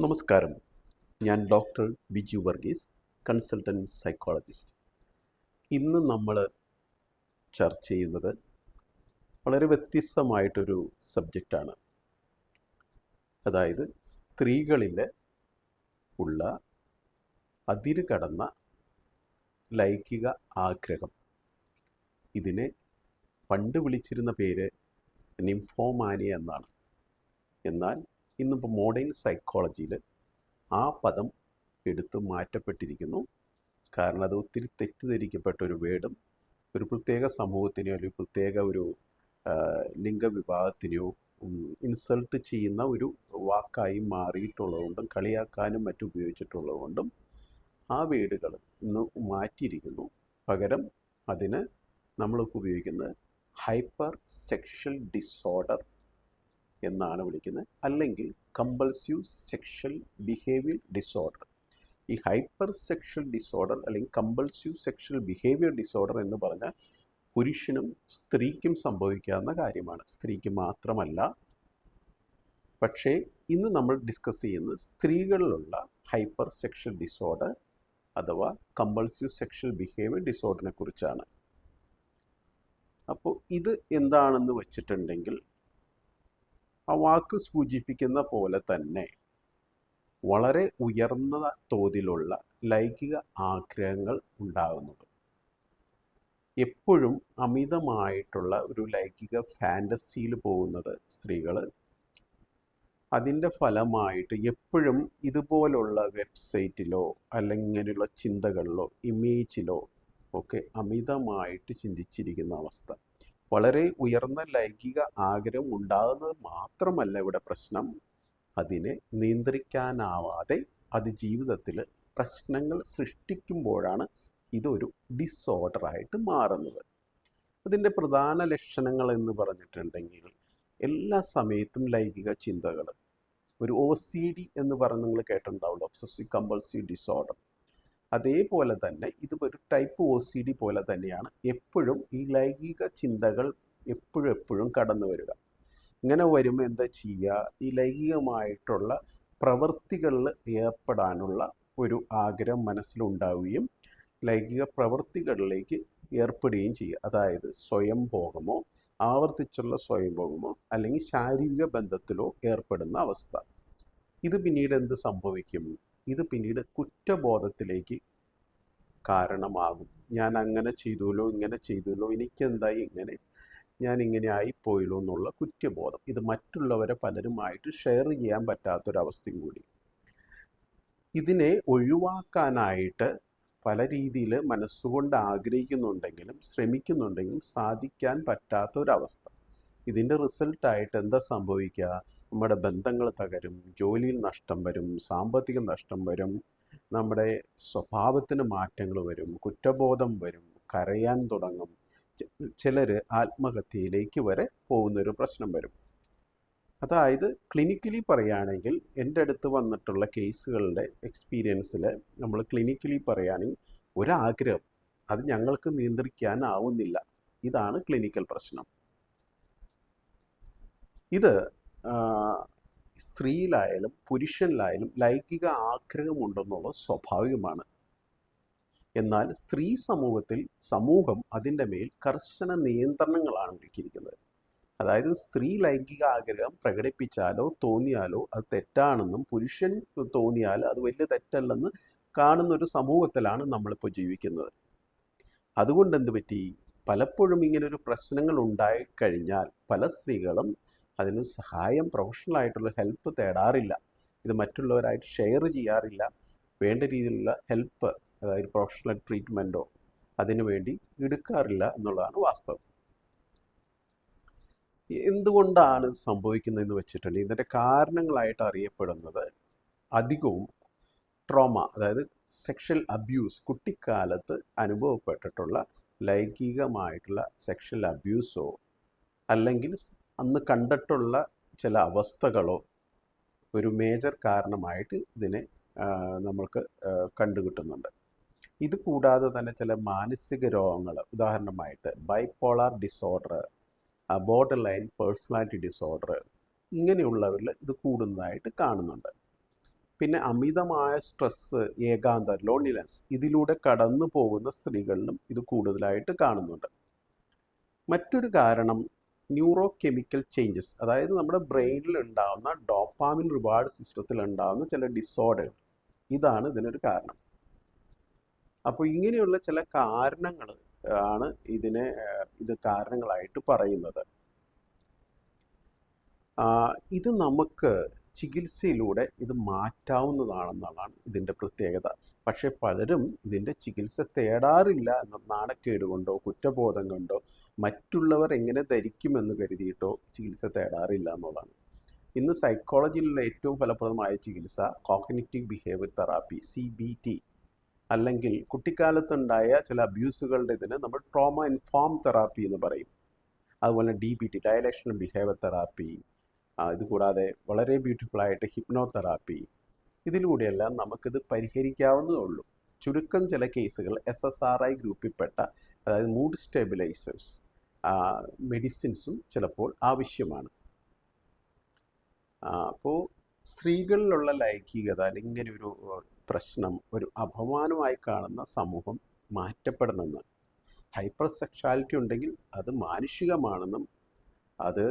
നമസ്കാരം. ഞാൻ doctor Biju Varghese consultant psychologist. ഇന്ന് നമ്മൾ ചർച്ച ചെയ്യുന്നത് വളരെ വ്യത്യസ്തമായിട്ടൊരു സബ്ജക്റ്റാണ്. അതായത് സ്ത്രീകളിൽ ഉള്ള അതിര് കടന്ന ലൈംഗിക ആഗ്രഹം. ഇതിനെ പണ്ട് വിളിച്ചിരുന്ന പേര് നിംഫോമാനിയ എന്നാണ്. എന്നാൽ ഇന്നിപ്പോൾ മോഡേൺ സൈക്കോളജിയിൽ ആ പദം എടുത്ത് മാറ്റപ്പെട്ടിരിക്കുന്നു. കാരണം അത് ഒത്തിരി തെറ്റിദ്ധരിക്കപ്പെട്ട ഒരു വേർഡും ഒരു പ്രത്യേക സമൂഹത്തിനെയോ അല്ലെങ്കിൽ പ്രത്യേക ഒരു ലിംഗവിഭാഗത്തിനെയോ ഇൻസൾട്ട് ചെയ്യുന്ന ഒരു വാക്കായി മാറിയിട്ടുള്ളതുകൊണ്ടും കളിയാക്കാനും മറ്റും ഉപയോഗിച്ചിട്ടുള്ളതുകൊണ്ടും ആ വേർഡുകൾ ഇന്ന് മാറ്റിയിരിക്കുന്നു. പകരം അതിന് നമ്മളിപ്പോൾ ഉപയോഗിക്കുന്നത് ഹൈപ്പർ സെക്ഷൽ ഡിസോർഡർ എന്നാണ് വിളിക്കുന്നത്. അല്ലെങ്കിൽ കമ്പൾസീവ് സെക്ഷൽ ബിഹേവിയർ ഡിസോർഡർ ഈ ഹൈപ്പർ സെക്ഷൽ ഡിസോർഡർ അല്ലെങ്കിൽ കമ്പൾസീവ് സെക്ഷൽ ബിഹേവിയർ ഡിസോർഡർ എന്ന് പറഞ്ഞാൽ പുരുഷനും സ്ത്രീക്കും സംഭവിക്കാവുന്ന കാര്യമാണ്. സ്ത്രീക്ക് മാത്രമല്ല പക്ഷേ ഇന്ന് നമ്മൾ ഡിസ്കസ് ചെയ്യുന്നത് സ്ത്രീകളിലുള്ള ഹൈപ്പർ സെക്ഷൽ ഡിസോർഡർ അഥവാ കമ്പൾസീവ് സെക്ഷൽ ബിഹേവിയർ ഡിസോർഡറിനെ കുറിച്ചാണ്. അപ്പോൾ ഇത് എന്താണെന്ന് വെച്ചിട്ടുണ്ടെങ്കിൽ ആ വാക്ക് സൂചിപ്പിക്കുന്ന പോലെ തന്നെ വളരെ ഉയർന്ന തോതിലുള്ള ലൈംഗിക ആഗ്രഹങ്ങൾ ഉണ്ടാകുന്നത് എപ്പോഴും അമിതമായിട്ടുള്ള ഒരു ലൈംഗിക ഫാന്റസിയിൽ പോകുന്നത് സ്ത്രീകൾ. അതിന്റെ ഫലമായിട്ട് എപ്പോഴും ഇതുപോലുള്ള വെബ്സൈറ്റിലോ അല്ലെങ്കിൽ ഇങ്ങനെയുള്ള ചിന്തകളിലോ ഇമേജിലോ ഒക്കെ അമിതമായിട്ട് ചിന്തിച്ചിരിക്കുന്ന അവസ്ഥ. വളരെ ഉയർന്ന ലൈംഗിക ആഗ്രഹം ഉണ്ടാകുന്നത് മാത്രമല്ല ഇവിടെ പ്രശ്നം. അതിനെ നിയന്ത്രിക്കാനാവാതെ അത് ജീവിതത്തിൽ പ്രശ്നങ്ങൾ സൃഷ്ടിക്കുമ്പോഴാണ് ഇതൊരു ഡിസോർഡറായിട്ട് മാറുന്നത്. അതിന്റെ പ്രധാന ലക്ഷണങ്ങൾ എന്ന് പറഞ്ഞിട്ടുണ്ടെങ്കിൽ എല്ലാ സമയത്തും ലൈംഗിക ചിന്തകൾ. ഒരു ഒ സി ഡി എന്ന് പറഞ്ഞ് നിങ്ങൾ കേട്ടിട്ടുണ്ടാവുള്ളൂ ഒബ്സസീവ് കമ്പൾസീവ് ഡിസോർഡർ അതേപോലെ തന്നെ ഇത് ഒരു ടൈപ്പ് ഒ സി ഡി പോലെ തന്നെയാണ് എപ്പോഴും ഈ ലൈംഗിക ചിന്തകൾ എപ്പോഴും എപ്പോഴും കടന്നു വരിക. ഇങ്ങനെ വരുമ്പോൾ എന്താ ചെയ്യുക ഈ ലൈംഗികമായിട്ടുള്ള പ്രവൃത്തികളിൽ ഏർപ്പെടാനുള്ള ഒരു ആഗ്രഹം മനസ്സിലുണ്ടാവുകയും ലൈംഗിക പ്രവൃത്തികളിലേക്ക് ഏർപ്പെടുകയും ചെയ്യുക. അതായത് സ്വയം ഭോഗമോ ആവർത്തിച്ചുള്ള സ്വയം ഭോഗമോ അല്ലെങ്കിൽ ശാരീരിക ബന്ധത്തിലോ ഏർപ്പെടുന്ന അവസ്ഥ. ഇത് പിന്നീട് എന്ത് സംഭവിക്കും? ഇത് പിന്നീട് കുറ്റബോധത്തിലേക്ക് കാരണമാകും. ഞാൻ അങ്ങനെ ചെയ്തുല്ലോ ഇങ്ങനെ ചെയ്തുല്ലോ എനിക്കെന്തായി ഇങ്ങനെ ഞാൻ ഇങ്ങനെ ആയിപ്പോയല്ലോ എന്നുള്ള കുറ്റബോധം. ഇത് മറ്റുള്ളവരെ പലരുമായിട്ട് ഷെയർ ചെയ്യാൻ പറ്റാത്തൊരവസ്ഥയും കൂടി. ഇതിനെ ഒഴിവാക്കാനായിട്ട് പല രീതിയിൽ മനസ്സുകൊണ്ട് ആഗ്രഹിക്കുന്നുണ്ടെങ്കിലും ശ്രമിക്കുന്നുണ്ടെങ്കിലും സാധിക്കാൻ പറ്റാത്ത ഒരവസ്ഥ ഇതിന്റെ റിസൾട്ടായിട്ട് എന്താ സംഭവിക്കുക നമ്മുടെ ബന്ധങ്ങൾ തകരും ജോലിയിൽ നഷ്ടം വരും സാമ്പത്തിക നഷ്ടം വരും നമ്മുടെ സ്വഭാവത്തിന് മാറ്റങ്ങൾ വരും കുറ്റബോധം വരും കരയാൻ തുടങ്ങും ചിലർ ആത്മഹത്യയിലേക്ക് വരെ പോകുന്നൊരു പ്രശ്നം വരും. അതായത് ക്ലിനിക്കലി പറയുകയാണെങ്കിൽ എന്റെ അടുത്ത് വന്നിട്ടുള്ള കേസുകളുടെ എക്സ്പീരിയൻസിൽ നമ്മൾ ക്ലിനിക്കലി പറയുകയാണെങ്കിൽ ഒരാഗ്രഹം അത് ഞങ്ങൾക്ക് നിയന്ത്രിക്കാനാവുന്നില്ല. ഇതാണ് ക്ലിനിക്കൽ പ്രശ്നം. ഇത് സ്ത്രീയിലായാലും പുരുഷനിലായാലും ലൈംഗിക ആഗ്രഹമുണ്ടെന്നുള്ളത് സ്വാഭാവികമാണ്. എന്നാൽ സ്ത്രീ സമൂഹത്തിൽ സമൂഹം അതിന്റെ മേൽ കർശന നിയന്ത്രണങ്ങളാണ് ഒരുക്കിയിരിക്കുന്നത്. അതായത് സ്ത്രീ ലൈംഗിക ആഗ്രഹം പ്രകടിപ്പിച്ചാലോ തോന്നിയാലോ അത് തെറ്റാണെന്നും പുരുഷൻ തോന്നിയാൽ അത് വലിയ തെറ്റല്ലെന്ന് കാണുന്ന ഒരു സമൂഹത്തിലാണ് നമ്മളിപ്പോൾ ജീവിക്കുന്നത്. അതുകൊണ്ട് എന്ത് പറ്റി? പലപ്പോഴും ഇങ്ങനൊരു പ്രശ്നങ്ങൾ ഉണ്ടായിക്കഴിഞ്ഞാൽ പല സ്ത്രീകളും അതിന് സഹായം പ്രൊഫഷണൽ ആയിട്ടുള്ള ഹെൽപ്പ് തേടാറില്ല. ഇത് മറ്റുള്ളവരായിട്ട് ഷെയർ ചെയ്യാറില്ല. വേണ്ട രീതിയിലുള്ള ഹെൽപ്പ് അതായത് പ്രൊഫഷണൽ ട്രീറ്റ്മെന്റോ അതിനു വേണ്ടി എടുക്കാറില്ല എന്നുള്ളതാണ് വാസ്തവം. എന്തുകൊണ്ടാണ് സംഭവിക്കുന്നതെന്ന് വെച്ചിട്ടുണ്ടെങ്കിൽ ഇതിന്റെ കാരണങ്ങളായിട്ട് അറിയപ്പെടുന്നത് അധികവും ട്രോമ അതായത് സെക്ഷൽ അബ്യൂസ് കുട്ടിക്കാലത്ത് അനുഭവപ്പെട്ടിട്ടുള്ള ലൈംഗികമായിട്ടുള്ള സെക്ഷൽ അബ്യൂസോ അല്ലെങ്കിൽ അന്ന് കണ്ടിട്ടുള്ള ചില അവസ്ഥകളോ ഒരു മേജർ കാരണമായിട്ട് ഇതിനെ നമ്മൾക്ക് കണ്ടുകിട്ടുന്നുണ്ട്. ഇത് കൂടാതെ തന്നെ ചില മാനസിക രോഗങ്ങൾ ഉദാഹരണമായിട്ട് bipolar disorder borderline personality disorder ഇങ്ങനെയുള്ളവരിൽ ഇത് കൂടുന്നതായിട്ട് കാണുന്നുണ്ട്. പിന്നെ അമിതമായ സ്ട്രെസ്സ് ഏകാന്ത ലോൺലിനെസ് ഇതിലൂടെ കടന്നു പോകുന്ന സ്ത്രീകളിലും ഇത് കൂടുതലായിട്ട് കാണുന്നുണ്ട്. മറ്റൊരു കാരണം ന്യൂറോ കെമിക്കൽ ചേഞ്ചസ് അതായത് നമ്മുടെ ബ്രെയിനിൽ ഉണ്ടാകുന്ന ഡോപ്പാമിൻ റിവാർഡ് സിസ്റ്റത്തിൽ ഉണ്ടാകുന്ന ചില ഡിസോർഡർ ഇതാണ് ഇതിനൊരു കാരണം. അപ്പോൾ ഇങ്ങനെയുള്ള ചില കാരണങ്ങൾ ആണ് ഇതിനെ ഇത് കാരണങ്ങളായിട്ട് പറയുന്നത്. ഇത് നമുക്ക് ചികിത്സയിലൂടെ ഇത് മാറ്റാവുന്നതാണെന്നുള്ളതാണ് ഇതിന്റെ പ്രത്യേകത. പക്ഷേ പലരും ഇതിന്റെ ചികിത്സ തേടാറില്ല എന്ന നാണക്കേട് കൊണ്ടോ കുറ്റബോധം കൊണ്ടോ മറ്റുള്ളവർ എങ്ങനെ ധരിക്കുമെന്ന് കരുതിയിട്ടോ ചികിത്സ തേടാറില്ല എന്നുള്ളതാണ്. ഇന്ന് സൈക്കോളജിയിലുള്ള ഏറ്റവും ഫലപ്രദമായ ചികിത്സ cognitive behaviour therapy C B T അല്ലെങ്കിൽ കുട്ടിക്കാലത്തുണ്ടായ ചില അബ്യൂസുകളുടെ ഇതിന് നമ്മൾ ട്രോമ ഇൻഫോം തെറാപ്പി എന്ന് പറയും. അതുപോലെ D B T dialectical behaviour therapy ഇത് കൂടാതെ വളരെ ബ്യൂട്ടിഫുൾ ആയിട്ട് ഹിപ്നോ തെറാപ്പി ഇതിലൂടെയെല്ലാം നമുക്കിത് പരിഹരിക്കാവുന്നതേ ഉള്ളൂ ചുരുക്കം ചില കേസുകൾ എസ് എസ് ആർ ഐ ഗ്രൂപ്പിൽപ്പെട്ട അതായത് മൂഡ് സ്റ്റെബിലൈസേഴ്സ് മെഡിസിൻസും ചിലപ്പോൾ ആവശ്യമാണ്. അപ്പോൾ സ്ത്രീകളിലുള്ള ലൈംഗികത അല്ലെങ്കിൽ ഒരു പ്രശ്നം ഒരു അപമാനമായി കാണുന്ന സമൂഹം മാറ്റപ്പെടണമെന്ന്. ഹൈപ്പർ സെക്ഷാലിറ്റി ഉണ്ടെങ്കിൽ അത് മാനുഷികമാണെന്നും അത്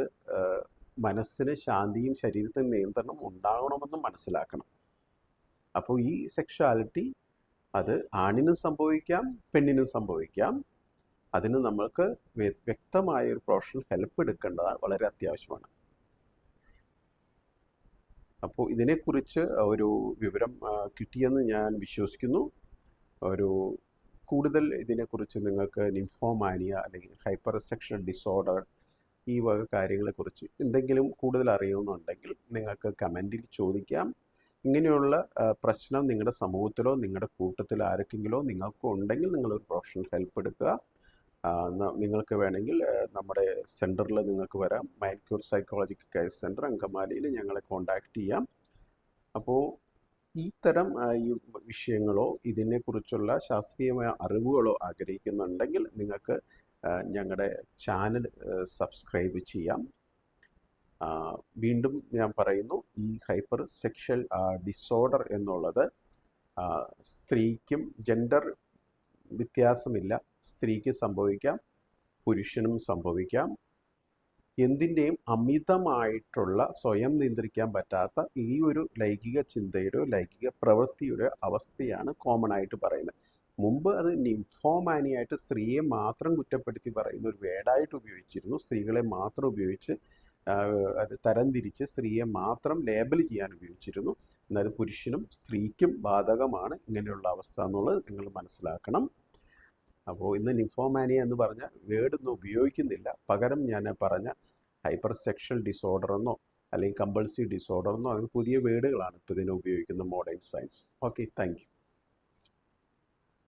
മനസ്സിന് ശാന്തിയും ശരീരത്തിന് നിയന്ത്രണം ഉണ്ടാകണമെന്നും മനസ്സിലാക്കണം. അപ്പോൾ ഈ സെക്ഷുവാലിറ്റി അത് ആണിനും സംഭവിക്കാം പെണ്ണിനും സംഭവിക്കാം. അതിന് നമ്മൾക്ക് വ്യ- വ്യക്തമായ ഒരു പ്രൊഫഷണൽ ഹെൽപ്പ് എടുക്കേണ്ടത് വളരെ അത്യാവശ്യമാണ്. അപ്പോൾ ഇതിനെക്കുറിച്ച് ഒരു വിവരം കിട്ടിയെന്ന് ഞാൻ വിശ്വസിക്കുന്നു. ഒരു കൂടുതൽ ഇതിനെക്കുറിച്ച് നിങ്ങൾക്ക് നിംഫോമാനിയ അല്ലെങ്കിൽ ഹൈപ്പർ സെക്ഷൽ ഡിസോർഡർ ഈ വക കാര്യങ്ങളെക്കുറിച്ച് എന്തെങ്കിലും കൂടുതൽ അറിയുന്നുണ്ടെങ്കിൽ നിങ്ങൾക്ക് കമന്റിൽ ചോദിക്കാം. ഇങ്ങനെയുള്ള പ്രശ്നം നിങ്ങളുടെ സമൂഹത്തിലോ നിങ്ങളുടെ കൂട്ടത്തിലോ ആർക്കെങ്കിലോ നിങ്ങൾക്ക് ഉണ്ടെങ്കിൽ നിങ്ങളൊരു പ്രൊഫഷണൽ ഹെൽപ്പ് എടുക്കുക. നിങ്ങൾക്ക് വേണമെങ്കിൽ നമ്മുടെ സെന്ററിൽ നിങ്ങൾക്ക് വരാം. മൈക്യൂർ സൈക്കോളജിക്കൽ കെയർ സെന്റർ അങ്കമാലിയിൽ ഞങ്ങളെ കോൺടാക്റ്റ് ചെയ്യാം. അപ്പോൾ ഈ തരം ഈ വിഷയങ്ങളോ ഇതിനെക്കുറിച്ചുള്ള ശാസ്ത്രീയമായ അറിവുകളോ ആഗ്രഹിക്കുന്നുണ്ടെങ്കിൽ നിങ്ങൾക്ക് ഞങ്ങളുടെ ചാനൽ സബ്സ്ക്രൈബ് ചെയ്യാം. വീണ്ടും ഞാൻ പറയുന്നു ഈ ഹൈപ്പർ സെക്ഷൽ ഡിസോർഡർ എന്നുള്ളത് സ്ത്രീക്കും ജെൻഡർ വ്യത്യാസമില്ല. സ്ത്രീക്ക് സംഭവിക്കാം പുരുഷനും സംഭവിക്കാം. എന്തിന്റെയും അമിതമായിട്ടുള്ള സ്വയം നിയന്ത്രിക്കാൻ പറ്റാത്ത ഈ ഒരു ലൈംഗിക ചിന്തയുടെ ലൈംഗിക പ്രവൃത്തിയുടെ അവസ്ഥയാണ് കോമൺ ആയിട്ട് പറയുന്നത്. മുമ്പ് അത് നിംഫോമാനിയായിട്ട് സ്ത്രീയെ മാത്രം കുറ്റപ്പെടുത്തി പറയുന്ന ഒരു വേടായിട്ട് ഉപയോഗിച്ചിരുന്നു. സ്ത്രീകളെ മാത്രം ഉപയോഗിച്ച് അത് തരംതിരിച്ച് സ്ത്രീയെ മാത്രം ലേബൽ ചെയ്യാൻ ഉപയോഗിച്ചിരുന്നു. എന്നാലും പുരുഷനും സ്ത്രീക്കും ബാധകമാണ് ഇങ്ങനെയുള്ള അവസ്ഥ എന്നുള്ളത് നിങ്ങൾ മനസ്സിലാക്കണം. അപ്പോൾ ഇന്ന് നിംഫോമാനിയ എന്ന് പറഞ്ഞ വേർഡ് ഒന്നും ഉപയോഗിക്കുന്നില്ല. പകരം ഞാൻ പറഞ്ഞ ഹൈപ്പർ സെക്ഷൽ ഡിസോർഡർ എന്നോ അല്ലെങ്കിൽ കമ്പൾസീവ് ഡിസോർഡർ എന്നോ അങ്ങനെ പുതിയ വേർഡുകളാണ് ഇപ്പോൾ ഇതിനെ ഉപയോഗിക്കുന്ന മോഡേൺ സയൻസ്. Okay thank